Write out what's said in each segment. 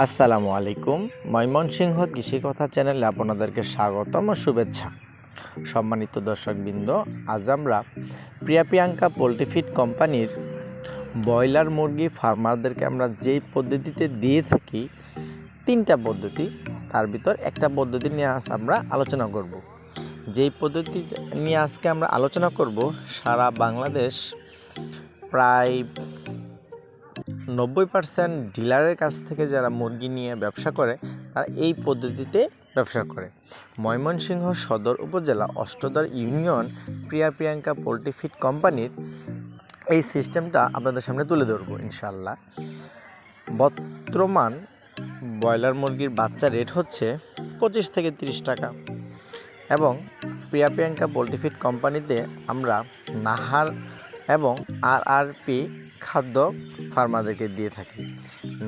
আসসালামু আলাইকুম। ময়মনসিংহ কৃষি কথা চ্যানেলে আপনাদেরকে স্বাগতম ও শুভেচ্ছা। সম্মানিত দর্শকবৃন্দ, আজ আমরা প্রিয়া প্রিয়াঙ্কা পোলট্রি ফিড কোম্পানির ব্রয়লার মুরগি ফার্মারদেরকে আমরা যেই পদ্ধতিতে দিয়ে থাকি, তিনটা পদ্ধতি, তার ভিতর একটা পদ্ধতি নিয়ে আজ আমরা আলোচনা করব। যেই পদ্ধতি নিয়ে আজকে আমরা আলোচনা করব, সারা বাংলাদেশ প্রায় নব্বই পার্সেন্ট ডিলারের কাছ থেকে যারা মুরগি নিয়ে ব্যবসা করে, তারা এই পদ্ধতিতে ব্যবসা করে। ময়মনসিংহ সদর উপজেলা Ashtadhar union Priya Priyanka poultry feed কোম্পানির এই সিস্টেমটা আপনাদের সামনে তুলে ধরবো ইনশাল্লাহ বর্তমান ব্রয়লার মুরগির বাচ্চা রেট হচ্ছে পঁচিশ থেকে তিরিশ টাকা। এবং প্রিয়া প্রিয়াঙ্কা পোলট্রি ফিড কোম্পানিতে আমরা নাহার এবং আর আর পি খাদ্য ফার্মারদেরকে দিয়ে থাকি।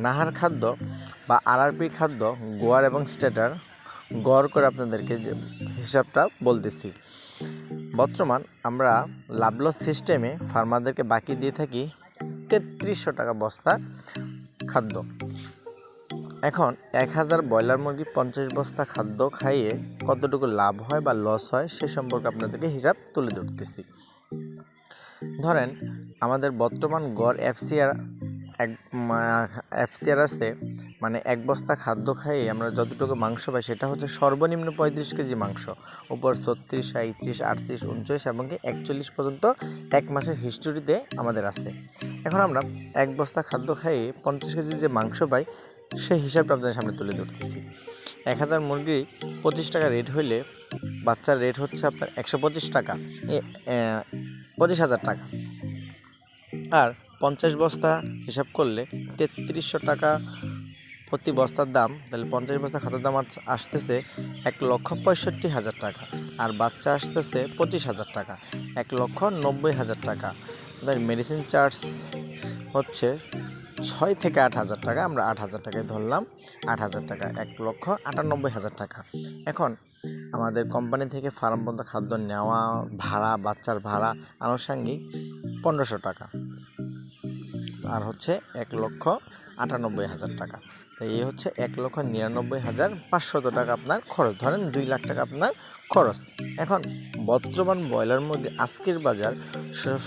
নাহার খাদ্য বা আরআরপি খাদ্য, গোয়ার এবং স্টেটার গড় করে আপনাদেরকে যে হিসাবটা বলতেছি। বর্তমান আমরা লাভলস সিস্টেমে ফার্মারদেরকে বাকি দিয়ে থাকি তেত্রিশশো টাকা বস্তা খাদ্য। এখন এক হাজার ব্রয়লার মুরগি পঞ্চাশ বস্তা খাদ্য খাইয়ে কতটুকু লাভ হয় বা লস হয় সে সম্পর্কে আপনাদেরকে হিসাব তুলে ধরতেছি। ধরেন, আমাদের বর্তমান গড় এফসিআর এক এফসিআর আছে মানে এক বস্তা খাদ্য খাইয়ে আমরা যতটুকু মাংস পাই, সেটা হচ্ছে সর্বনিম্ন পঁয়ত্রিশ কেজি মাংস। উপর ছত্রিশ সাঁত্রিশ আটত্রিশ উনচল্লিশ এবং একচল্লিশ পর্যন্ত এক মাসের হিস্টোরিতে আমাদের আছে। এখন আমরা এক বস্তা খাদ্য খাইয়ে পঞ্চাশ কেজি যে মাংস পাই, সেই হিসাবটা আপনাদের সামনে তুলে ধরতেছি। এক হাজার মুরগি পঁচিশ টাকা রেট হইলে বাচ্চার রেট হচ্ছে আপনার একশো পঁচিশ টাকা। পঁচিশ হাজার টাকা। আর পঞ্চাশ বস্তা হিসাব করলে তেত্রিশশো টাকা প্রতি বস্তার দাম, তাহলে পঞ্চাশ বস্তা খাতার দাম আস- আসতেছে এক লক্ষ পঁয়ষট্টি হাজার টাকা আর বাচ্চা আসতেছে পঁচিশ হাজার টাকা, এক লক্ষ নব্বই হাজার টাকা। মেডিসিন চার্জ হচ্ছে ছয় থেকে আট হাজার টাকা, আমরা আট হাজার টাকায় ধরলাম। আট হাজার টাকা, এক লক্ষ আটানব্বই হাজার টাকা। এখন আমাদের কোম্পানি থেকে ফার্ম পর্যন্ত খাদ্য নেওয়া, ভাড়া, বাচ্চার ভাড়া, আনুষঙ্গিক পনেরোশো টাকা। আর হচ্ছে এক লক্ষ আটানব্বই হাজার টাকা। তো এই হচ্ছে এক লক্ষ নিরানব্বই হাজার পাঁচশত টাকা আপনার খরচ। ধরেন দুই লাখ টাকা আপনার খরচ। এখন বর্তমান ব্রয়লার মুরগি আজকের বাজার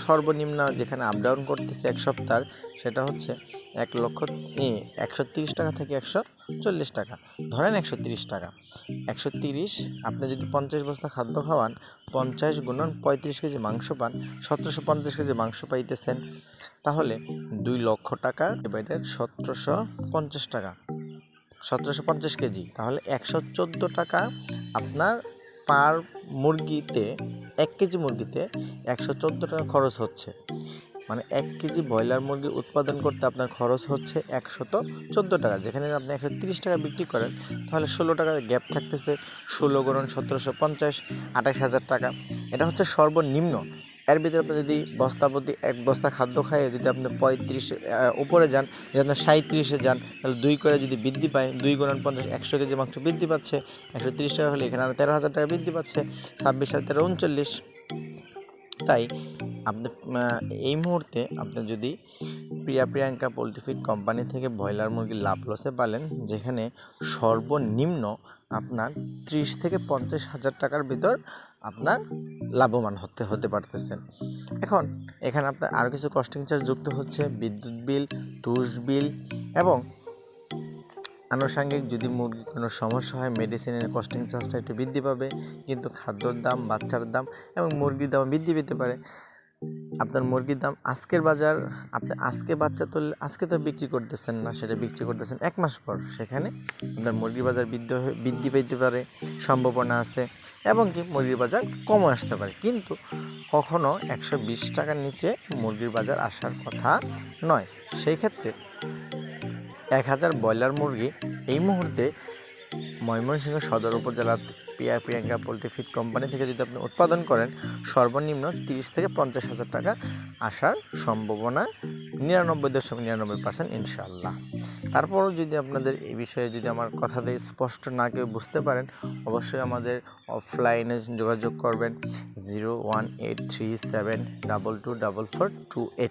সর্বনিম্ন যেখানে আপ ডাউন করতেছে এক সপ্তাহ, সেটা হচ্ছে এক লক্ষ একশো তিরিশ টাকা থেকে একশো চল্লিশ টাকা। ধরেন একশো তিরিশ টাকা। একশো তিরিশ, আপনি যদি পঞ্চাশ বস্তা খাদ্য খাওয়ান, পঞ্চাশ গুণন পঁয়ত্রিশ কেজি মাংস পান, সতেরোশো পঞ্চাশ কেজি মাংস পাইতেছেন, তাহলে দুই লক্ষ টাকা ডিভাইডেড সতেরোশো পঞ্চাশ টাকা। সতেরোশো পঞ্চাশ কেজি, তাহলে একশো চোদ্দ টাকা আপনার পার মুরগিতে, এক কেজি মুরগিতে একশো চোদ্দ টাকা খরচ হচ্ছে। মানে এক কেজি ব্রয়লার মুরগি উৎপাদন করতে আপনার খরচ হচ্ছে একশত চোদ্দ টাকা। যেখানে আপনি একশো তিরিশ টাকা বিক্রি করেন, তাহলে ষোলো টাকার গ্যাপ থাকতেছে। ষোলো গরণ সতেরোশো পঞ্চাশ, আঠাশ হাজার টাকা। এটা হচ্ছে সর্বনিম্ন। এর ভিতরে আপনি যদি বস্তা প্রতি এক বস্তা খাদ্য খায় যদি আপনি পঁয়ত্রিশে উপরে যান, যদি আপনার সাঁত্রিশে যান, তাহলে দুই করে যদি বৃদ্ধি পায়, দুই গুণন পঞ্চাশ, একশো কেজি মাংস বৃদ্ধি পাচ্ছে, একশো তিরিশ টাকা হলে এখানে তেরো হাজার টাকা বৃদ্ধি পাচ্ছে, ছাব্বিশ হাজার তেরো উনচল্লিশ। তাই আপনি এই মুহূর্তে আপনি যদি Priya Priyanka poultry feed company থেকে ব্রয়লার মুরগি লাভ লসে পালেন, যেখানে সর্বনিম্ন আপনার ত্রিশ থেকে পঞ্চাশ হাজার টাকার ভিতর আপনার লাভবান হতে হতে পারতেছেন। এখন, এখানে আপনার আরও কিছু কস্টিং চার্জ যুক্ত হচ্ছে, বিদ্যুৎ বিল, তুষ বিল এবং আনুষঙ্গিক যদি মুরগির কোনো সমস্যা হয় মেডিসিনের কস্টিং চার্জটা একটু বৃদ্ধি পাবে, কিন্তু খাদ্যর দাম, বাচ্চার দাম এবং মুরগির দাম বৃদ্ধি পেতে পারে। আপনার মুরগির দাম আজকের বাজার, আপনি আজকে বাচ্চা তুললে, আজকে তো বিক্রি করতেছেন না, সেটা বিক্রি করতেছেন এক মাস পর। সেখানে আপনার মুরগির বাজার বৃদ্ধি বৃদ্ধি পেতে পারে, সম্ভাবনা আছে, এবং কি মুরগির বাজার কমও আসতে পারে। কিন্তু কখনো একশো বিশ টাকার নিচে মুরগির বাজার আসার কথা নয়। সেই ক্ষেত্রে এক হাজার ব্রয়লার মুরগি এই মুহূর্তে ময়মনসিংহ সদর উপজেলা Piya Priyanka poultry feed company থেকে যদি আপনি উৎপাদন করেন, সর্বনিম্ন তিরিশ থেকে পঞ্চাশ হাজার টাকা আসার সম্ভাবনা নিরানব্বই দশমিক নিরানব্বই পার্সেন্ট ইনশাল্লাহ তারপরও যদি আপনাদের এই বিষয়ে যদি আমার কথা দিয়ে স্পষ্ট না কেউ বুঝতে পারেন, অবশ্যই আমাদের অফলাইনে যোগাযোগ করবেন, zero one eight three seven double two double four two eight.